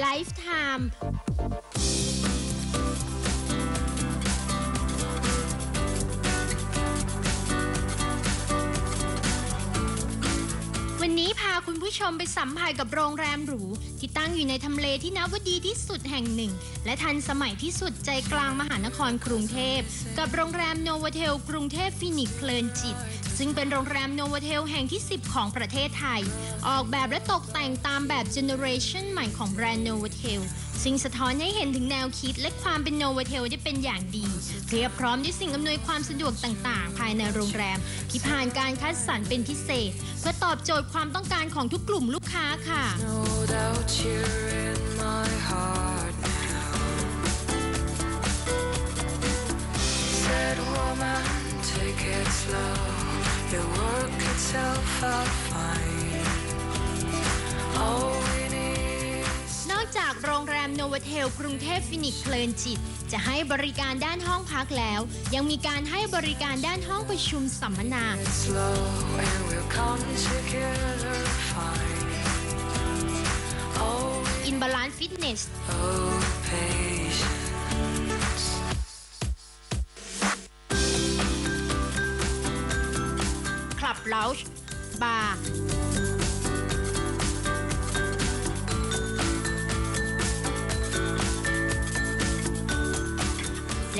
Lifetime นี้พาคุณผู้ชมไปสัมผัสกับโรงแรมหรู ที่ตั้งอยู่ในทำเลที่นับว่าดีที่สุดแห่งหนึ่ง และทันสมัยที่สุดใจกลางมหานครกรุงเทพ กับโรงแรมโนวเทลกรุงเทพฟินิกเพลินจิต ซึ่งเป็นโรงแรมโนวเทลแห่งที่ 10 ของประเทศไทย ออกแบบและตกแต่งตามแบบเจเนอเรชันใหม่ของแบรนด์โนวเทล ซึ่งสะท้อนให้เห็นถึงแนวคิดและความเป็นโนวเทลได้เป็นอย่างดีเพียบพร้อมด้วยสิ่งอำนวยความสะดวกต่างๆ ภายในโรงแรม ที่ผ่านการคัดสรรเป็นพิเศษ เพื่อตอบโจทย์ความต้องการของทุกกลุ่มลูกค้าค่ะ No doubt you're in my heart now. Said woman, take it slow. Your work itself out fine. All โรงแรมโนวเทลกรุงเทพฟินิกซ์เพลินจิต จะให้บริการด้านห้องพักแล้ว ยังมีการให้บริการด้านห้องประชุมสัมมนา slow, and we'll come together fine. Oh, In Balance Fitness oh, patience. Club Lounge Bar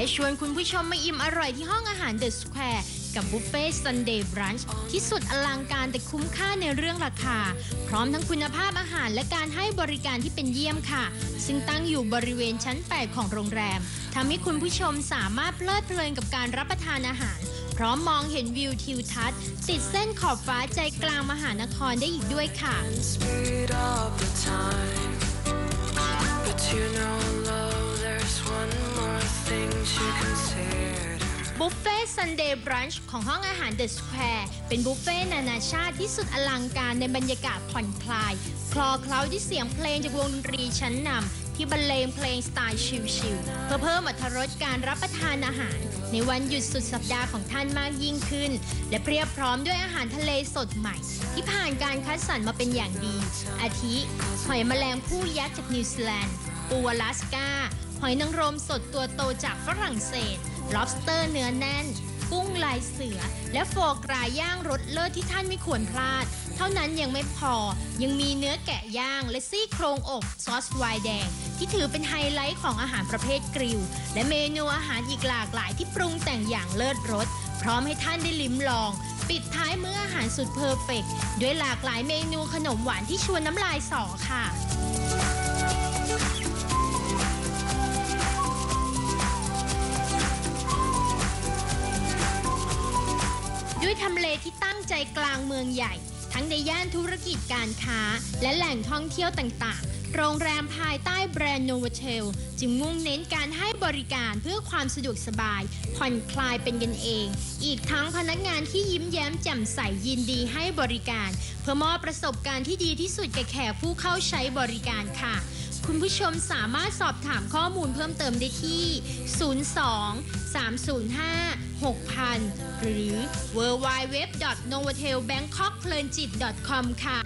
และชวนคุณผู้ชมมาอิ่มอร่อยที่ห้องอาหารเดอะสแควร์กับบุฟเฟ่ซันเดย์บรันช์ที่สุดอลังการแต่คุ้มค่าในเรื่องราคา พร้อมทั้งคุณภาพอาหารและการให้บริการที่เป็นเยี่ยมค่ะ ซึ่งตั้งอยู่บริเวณชั้น 8 ของโรงแรมทำให้คุณผู้ชมสามารถเพลิดเพลินกับการรับประทานอาหาร พร้อมมองเห็นวิวทิวทัศน์ ติดเส้นขอบฟ้าใจกลางมหานครได้อีกด้วยค่ะ But you know, love, there's one บุฟเฟ่ซันเดย์บรันช์ของห้องอาหารเดอะสแควร์เป็นบุฟเฟ่นานาชาติที่สุดอลังการในบรรยากาศผ่อนคลาย คลอเคล้าด้วยเสียงเพลงจากวงดนตรีชั้นนำที่บรรเลงเพลงสไตล์ชิลๆเพื่อเพิ่มอรรถรสการรับประทานอาหาร ในวันหยุดสุดสัปดาห์ของท่านมากยิ่งขึ้น และเพียบพร้อมด้วยอาหารทะเลสดใหม่ ที่ผ่านการคัดสรรมาเป็นอย่างดี อาทิ หอยแมลงผู้ยักษ์จากนิวซีแลนด์ปูอลาสกา หอยนางรมสดตัวโตจากฝรั่งเศส lobster เนื้อแน่น กุ้งลายเสือ และโฟกราย่างรสเลิศที่ท่านไม่ควรพลาด เท่านั้นยังไม่พอ ยังมีเนื้อแกะย่างและซี่โครงอกซอสไวน์แดง ที่ถือเป็นไฮไลท์ของอาหารประเภทกริล และเมนูอาหารอีกหลากหลายที่ปรุงแต่งอย่างเลิศรส พร้อมให้ท่านได้ลิ้มลองปิดท้ายมื้ออาหารสุดเพอร์เฟกต์ด้วยหลากหลายเมนูขนมหวานที่ชวนน้ำลายสอค่ะ ทำเลที่ตั้งใจกลางเมืองใหญ่ ทั้งในย่านธุรกิจการค้า และแหล่งท่องเที่ยวต่างๆ โรงแรมภายใต้แบรนด์โนวเทลจึงมุ่งเน้นการให้บริการเพื่อความสะดวกสบาย ผ่อนคลายเป็นกันเอง อีกทั้งพนักงานที่ยิ้มแย้มแจ่มใสยินดีให้บริการ เพื่อมอบประสบการณ์ที่ดีที่สุดแก่แขกผู้เข้าใช้บริการค่ะคุณผู้ชมสามารถสอบถามข้อมูลเพิ่มเติมได้ที่ 02 305 6000 หรือ w w w n o v o t e l b a n g k o k p l e n j i t c o m ค่ะ